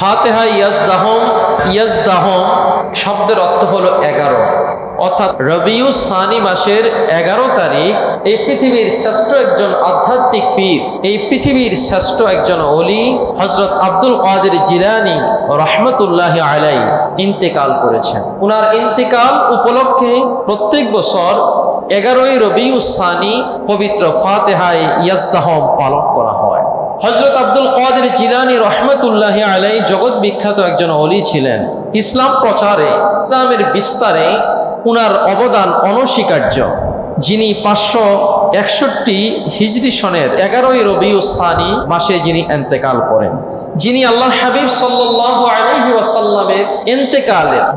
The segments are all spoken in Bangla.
ফাতেহা ইয়াজদাহম ইয়াজদাহম শব্দের অর্থ হলো এগারো। অর্থাৎ রবিউ সানি মাসের এগারো তারিখ, এই পৃথিবীর শ্রেষ্ঠ একজন আধ্যাত্মিক পীর, এই পৃথিবীর শ্রেষ্ঠ একজন অলি হজরত আব্দুল কাদের জিলানি রহমতুল্লাহ আলাই ইন্তেকাল করেছেন। উনার ইন্তেকাল উপলক্ষে প্রত্যেক বছর এগারোই রবি উসানি পবিত্র ফাতেহায় ইয়াজদাহম পালন করা হয়। হজরত আব্দুল কাদের জিলানি রহমতুল্লাহ আলাই জগৎ বিখ্যাত একজন অলি ছিলেন। ইসলাম প্রচারে, ইসলামের বিস্তারে উনার অবদান অনস্বীকার্য। যিনি পাঁচশো একষট্টি হিজরি সনের এগারোই রবি উসানি মাসে যিনি এন্তেকাল করেন। যিনি আল্লাহ হাবিব সাল্লাহ আলহি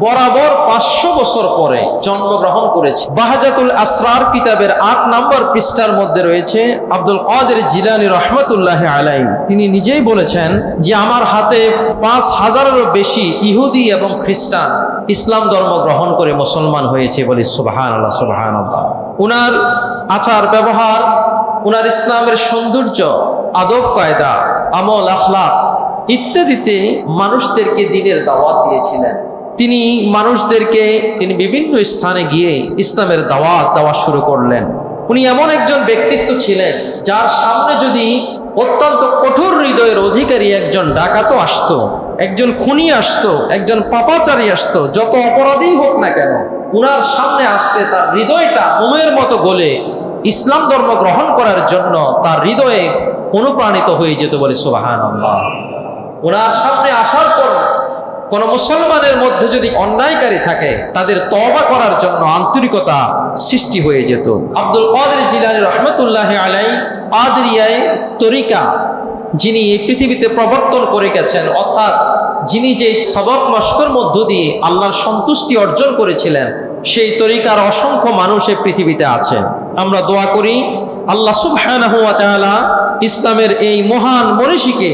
বরাবর পাঁচশো বছর পরে জন্মগ্রহণ করেছে। বাহাজাতুল আসরার কিতাবের আট নম্বর পৃষ্ঠার মধ্যে রয়েছে, আব্দুল কাদের জিলানি রহমতুল্লাহ আলাই তিনি নিজেই বলেছেন যে, আমার হাতে পাঁচ হাজারেরও বেশি ইহুদি এবং খ্রিস্টান ইসলাম ধর্ম গ্রহণ করে মুসলমান হয়েছে বলে সুবাহান আল্লাহ সুবাহান আল্লাহ উনার আচার, ব্যবহার, উনার ইসলামের সৌন্দর্য, আদব, কায়দা, আমল, আখলাক ইত্যাদিতে মানুষদেরকে দিনের দাওয়াত দিয়েছিলেন। তিনি মানুষদেরকে, তিনি বিভিন্ন স্থানে গিয়ে ইসলামের দাওয়াত দেওয়া শুরু করলেন। উনি এমন একজন ব্যক্তিত্ব ছিলেন, যার সামনে যদি অত্যন্ত কঠোর হৃদয়ের অধিকারী একজন ডাকাতও আসতো। একজন খুনি আসতো, একজন পাপাচারী আসতো, যত অপরাধী হোক না কেন, উনার সামনে আসতে তার হৃদয়টা মোমের মতো গলে, ইসলাম ধর্ম গ্রহণ করার জন্য তার হৃদয়ে অনুপ্রাণিত হয়ে যেত বলে সুবাহান ওনার সামনে আসার পর কোন মুসলমানের মধ্যে যদি অন্যায়কারী থাকে, তাদের তবা করার জন্য আন্তরিকতা সৃষ্টি হয়ে যেত। আব্দুল কাদের জিলানি রহমতুল্লাহ আলাই আদরিয়ায় তরিকা যিনি এই পৃথিবীতে প্রবর্তন করে গেছেন, অর্থাৎ যিনি যে সবক মস্কর মধ্য দিয়ে আল্লাহর সন্তুষ্টি অর্জন করেছিলেন, সেই তরিকার অসংখ্য মানুষ এই পৃথিবীতে আছেন। আমরা দোয়া করি, আল্লাহ সুবহানাহু ওয়া তাআলা ইসলামের এই মহান মনীষীকে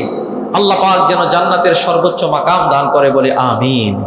আল্লাহ পাক যেন জান্নাতের সর্বোচ্চ মাকাম দান করে বলে, আমিন।